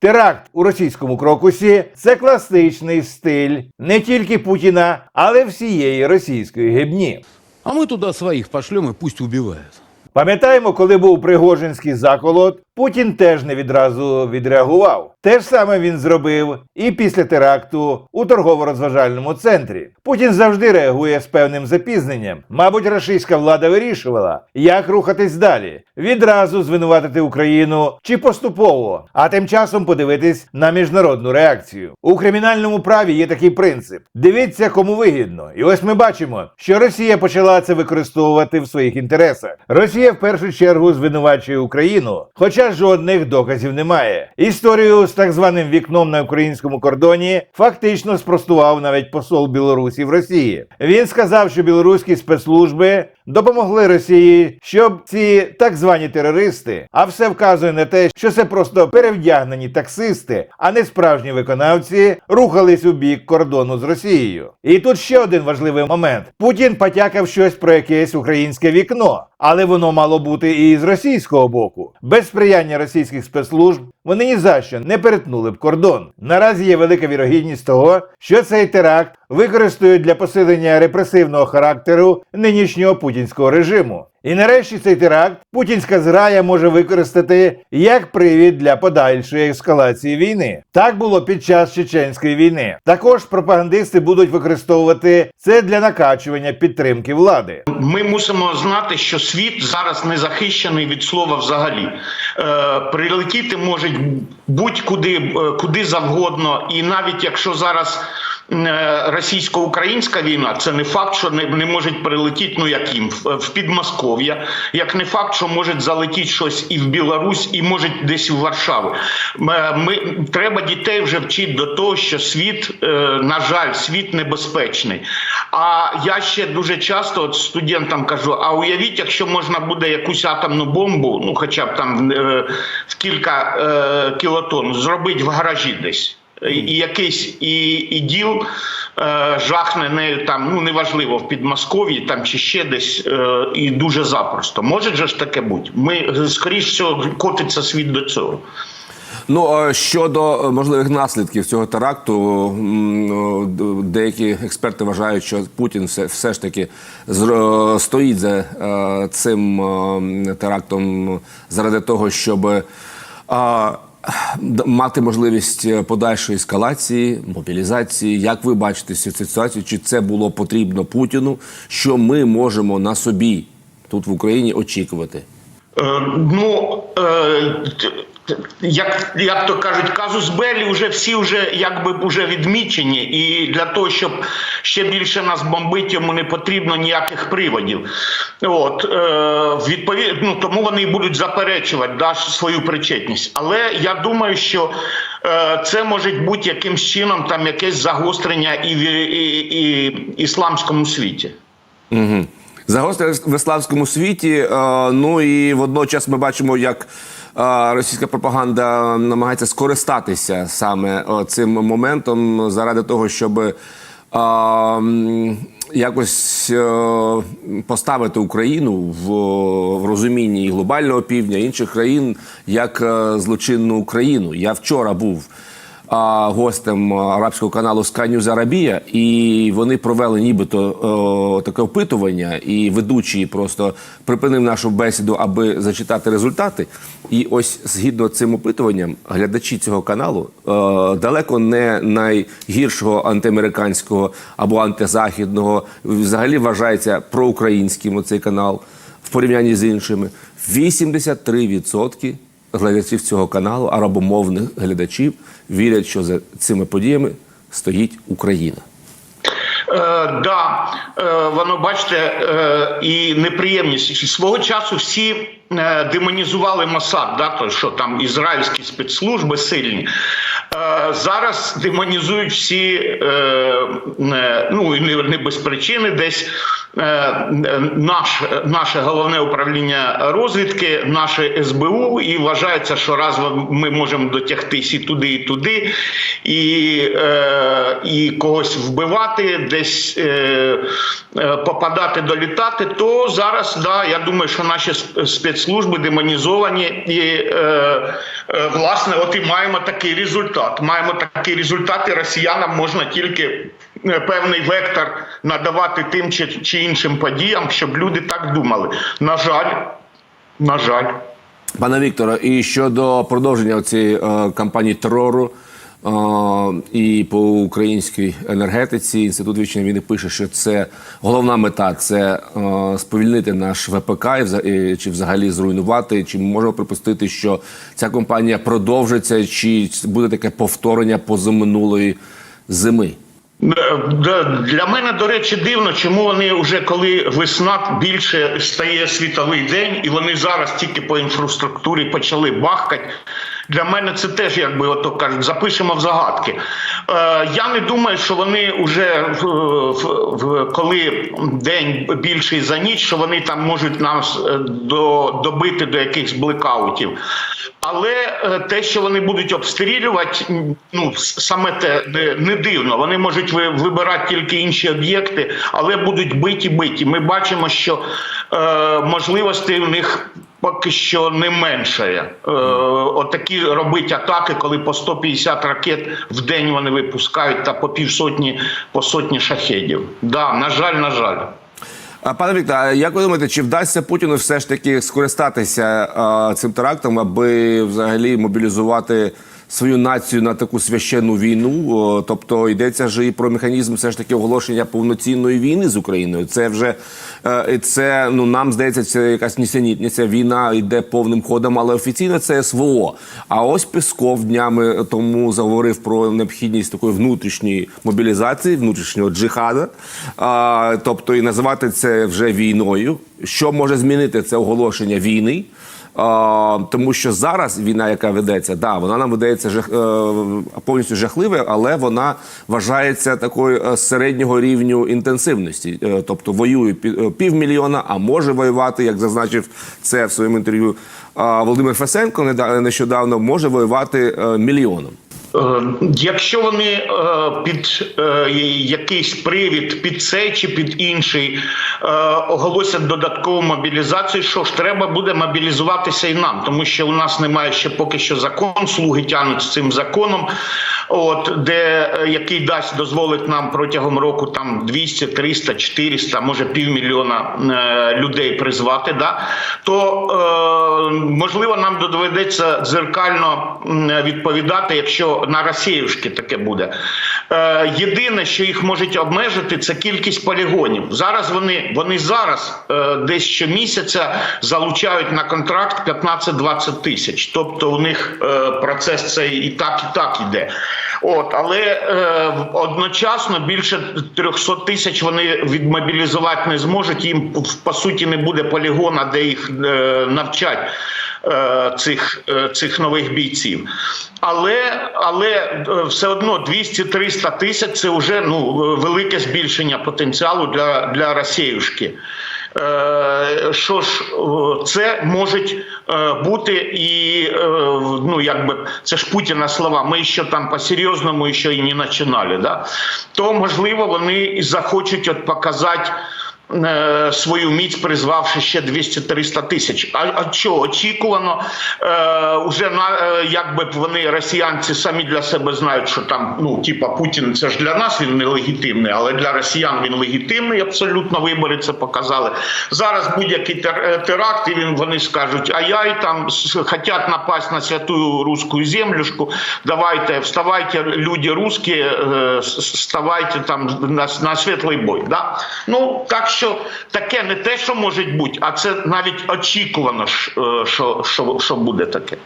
Теракт у російському крокусі це класичний стиль не тільки Путіна, але всієї російської гибні. А ми туди своїх пошлемо пусть убивають. Пам'ятаємо, коли був Пригожинський заколот, Путін теж не відразу відреагував. Те ж саме він зробив і після теракту у торгово-розважальному центрі. Путін завжди реагує з певним запізненням. Мабуть, російська влада вирішувала, як рухатись далі: відразу звинуватити Україну чи поступово, а тим часом подивитись на міжнародну реакцію. У кримінальному праві є такий принцип: дивіться, кому вигідно. І ось ми бачимо, що Росія почала це використовувати в своїх інтересах. Росія в першу чергу звинувачує Україну, хоча жодних доказів немає. Історію з так званим вікном на українському кордоні фактично спростував навіть посол Білорусі в Росії. Він сказав, що білоруські спецслужби допомогли Росії, щоб ці так звані терористи, а все вказує на те, що це просто перевдягнені таксисти, а не справжні виконавці, рухались у бік кордону з Росією. І тут ще один важливий момент: Путін потякав щось про якесь українське вікно, але воно мало бути і з російського боку. Без сприяння російських спецслужб вони ні за що не перетнули б кордон. Наразі є велика вірогідність того, що цей теракт використають для посилення репресивного характеру нинішнього путінського режиму. І нарешті цей теракт путінська зграя може використати як привід для подальшої ескалації війни. Так було під час чеченської війни. Також пропагандисти будуть використовувати це для накачування підтримки влади. Ми мусимо знати, що світ зараз не захищений від слова взагалі. Е, прилетіти можуть будь-куди е, куди завгодно, і навіть якщо зараз. Е, Російсько-українська війна це не факт, що не, не можуть прилетіти, ну як їм в, в Підмосков'я, як не факт, що може залетіти щось і в Білорусь, і може десь у Варшаву. Ми, ми треба дітей вже вчити до того, що світ, е, на жаль, світ небезпечний. А я ще дуже часто от студентам кажу: а уявіть, якщо можна буде якусь атомну бомбу, ну хоча б там е, в кілька е, кілотон, зробити в гаражі десь. І якийсь і, і діл е, жахне нею там, ну неважливо, в Підмосков'ї там чи ще десь, е, і дуже запросто. Може же ж таке бути? Ми скоріш всього котиться світ до цього. Ну а щодо е, можливих наслідків цього теракту, деякі експерти вважають, що Путін все, все ж таки стоїть за е, цим е, терактом заради того, щоб е, мати можливість подальшої ескалації, мобілізації. Як ви бачите цю ситуацію? Чи це було потрібно Путіну? Що ми можемо на собі тут в Україні очікувати? Е, ну, е, як, як то кажуть, казус Белі вже всі вже якби вже відмічені, і для того, щоб ще більше нас бомбити, йому не потрібно ніяких приводів. От, е, відповід, ну, тому вони і будуть заперечувати да, свою причетність. Але я думаю, що е, це може бути якимсь чином там якесь загострення і в і, і, ісламському світі. Угу. Загострення в ісламському світі. е, ну і водночас ми бачимо, як російська пропаганда намагається скористатися саме е, цим моментом заради того, щоб якось е, поставити Україну в, розумінні і глобального півдня інших країн як е, злочинну Україну. Я вчора був гостем арабського каналу Sky News і вони провели нібито о, таке опитування, і ведучий просто припинив нашу бесіду, аби зачитати результати. І ось згідно цим опитуванням, глядачі цього каналу е, далеко не найгіршого антиамериканського або антизахідного, взагалі вважається проукраїнським оцей канал в порівнянні з іншими. 83% глядачів цього каналу, арабомовних глядачів, вірять, що за цими подіями стоїть Україна. Е, да, е, воно бачите, е, і неприємність. Свого часу всі е, демонізували Масад, да, то, що там ізраїльські спецслужби сильні. Е, зараз демонізують всі, е, е, ну і не, не без причини, десь наш, наше головне управління розвідки, наше СБУ, і вважається, що раз ми можемо дотягтись і туди, і туди, і, е, і когось вбивати, десь е, е, попадати, долітати, то зараз да, я думаю, що наші спецслужби демонізовані і е, е, власне, от і маємо такий результат. Маємо такий результат, і росіянам можна тільки е, певний вектор надавати тим чи, чи іншим подіям, щоб люди так думали. На жаль, на жаль. Пане Вікторе, і щодо продовження цієї е, кампанії терору е, і по українській енергетиці, інститут вічної війни пише, що це головна мета це е, сповільнити наш ВПК і чи взагалі зруйнувати. Чи ми можемо припустити, що ця кампанія продовжиться, чи буде таке повторення позаминулої зими? Е, Для мене, до речі, дивно, чому вони вже коли весна більше стає світовий день, і вони зараз тільки по інфраструктурі почали бахкати. Для мене це теж, якби ото кажуть, запишемо в загадки. Е, я не думаю, що вони вже в, в, коли день більший за ніч, що вони там можуть нас е, до, добити до якихось блекаутів. Але е, те, що вони будуть обстрілювати, ну саме те не, дивно. Вони можуть ви- вибирати тільки інші об'єкти, але будуть биті биті. Ми бачимо, що е, можливостей у них. Поки що не меншає. Е, отакі робить атаки, коли по 150 ракет в день вони випускають та по півсотні, по сотні шахедів. Да, на жаль, на жаль. А пане Вікторе, як ви думаєте, чи вдасться Путіну все ж таки скористатися а, цим терактом, аби взагалі мобілізувати свою націю на таку священну війну? Тобто йдеться ж і про механізм все ж таки оголошення повноцінної війни з Україною. Це вже е, це ну нам здається, це якась нісенітниця. Війна йде повним ходом, але офіційно це СВО. А ось Песков днями тому заговорив про необхідність такої внутрішньої мобілізації, внутрішнього джихада. Тобто і називати це вже війною. Що може змінити це оголошення війни? Тому що зараз війна, яка ведеться, да, вона нам видається жах, е, повністю жахливою, але вона вважається такою е, середнього рівню інтенсивності. Е, тобто воює пі- півмільйона, а може воювати, як зазначив це в своєму інтерв'ю Володимир Фесенко нещодавно, може воювати мільйоном. Е, Якщо вони е, під е, якийсь привід, під цей чи під інший оголосять додаткову мобілізацію, що ж треба буде мобілізуватися і нам, тому що у нас немає ще поки що закон, слуги тянуть з цим законом, от де е, який дасть дозволить нам протягом року там 200, 300, 400, може півмільйона е, людей призвати. Да? То е, можливо нам доведеться дзеркально відповідати, якщо на Росіюшки таке буде. Е, єдине, що їх можуть обмежити, це кількість полігонів. Зараз вони, вони зараз е, десь щомісяця залучають на контракт 15-20 тисяч. Тобто у них е, процес цей і так, і так іде. От, але е, одночасно більше 300 тисяч вони відмобілізувати не зможуть. Їм по суті не буде полігона, де їх е, навчать е, цих, е, цих нових бійців. Але, але е, все одно 200-300 тисяч це вже ну, велике збільшення потенціалу для, для Росіюшки. Е, Що ж, е, це можуть е, бути і е, ну якби це ж Путіна слова. Ми ще там по серйозному ще і не починали. Да? То можливо вони і захочуть от показати. Е, Свою міць призвавши ще 200-300 тисяч. А, а що очікувано? Е, уже на е, якби вони росіянці самі для себе знають, що там ну типа Путін це ж для нас він нелегітимний, але для росіян він легітимний. Абсолютно вибори це показали. Зараз будь-який е, теракт, і він вони скажуть, а я і там хотять напасть на святую русскую землюшку. Давайте вставайте, люди русські, с- вставайте там на, на світлий бой. Да? Ну так що таке не те, що може бути, а це навіть очікувано, що, що, що буде таке.